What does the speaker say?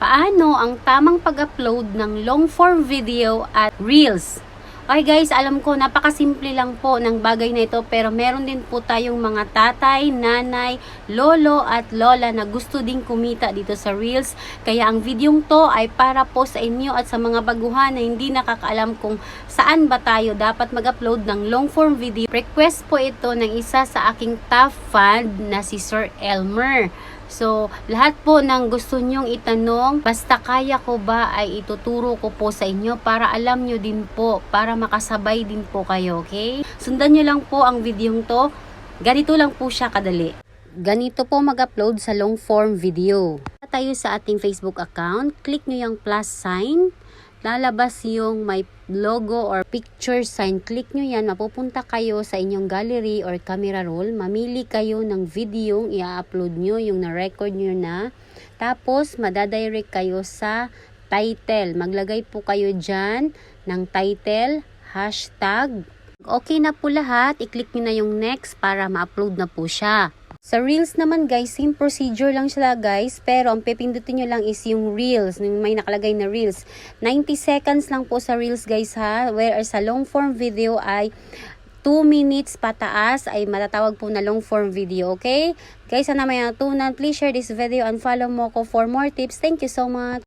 Paano ang tamang pag-upload ng long form video at reels? Okay guys, alam ko napakasimple lang po ng bagay na ito pero meron din po tayong mga tatay, nanay, lolo at lola na gusto ding kumita dito sa Reels. Kaya ang videong to ay para po sa inyo at sa mga baguhan na hindi nakakaalam kung saan ba tayo dapat mag-upload ng long form video. Request po ito ng isa sa aking top fan na si Sir Elmer. So, lahat po ng gusto nyong itanong, basta kaya ko ba ay ituturo ko po sa inyo para alam nyo din po, para makasabay din po kayo, okay? Sundan nyo lang po ang videong to. Ganito lang po siya kadali. Ganito po mag-upload sa long form video. Tayo sa ating Facebook account, click nyo yung plus sign, lalabas yung may logo or picture sign. Click nyo yan, mapupunta kayo sa inyong gallery or camera roll. Mamili kayo ng video yung i-upload nyo, yung na-record nyo na. Tapos, madadirect kayo sa title. Maglagay po kayo dyan ng title, hashtag. Okay na po lahat, i-click nyo na yung next para ma-upload na po siya. Sa Reels naman guys, same procedure lang sila guys. Pero ang pipindutin nyo lang is yung Reels. Yung may nakalagay na Reels. 90 seconds lang po sa Reels guys ha. Whereas sa long form video ay 2 minutes pataas ay matatawag po na long form video. Okay? Guys, sana may natunan. Please share this video and follow mo ko for more tips. Thank you so much.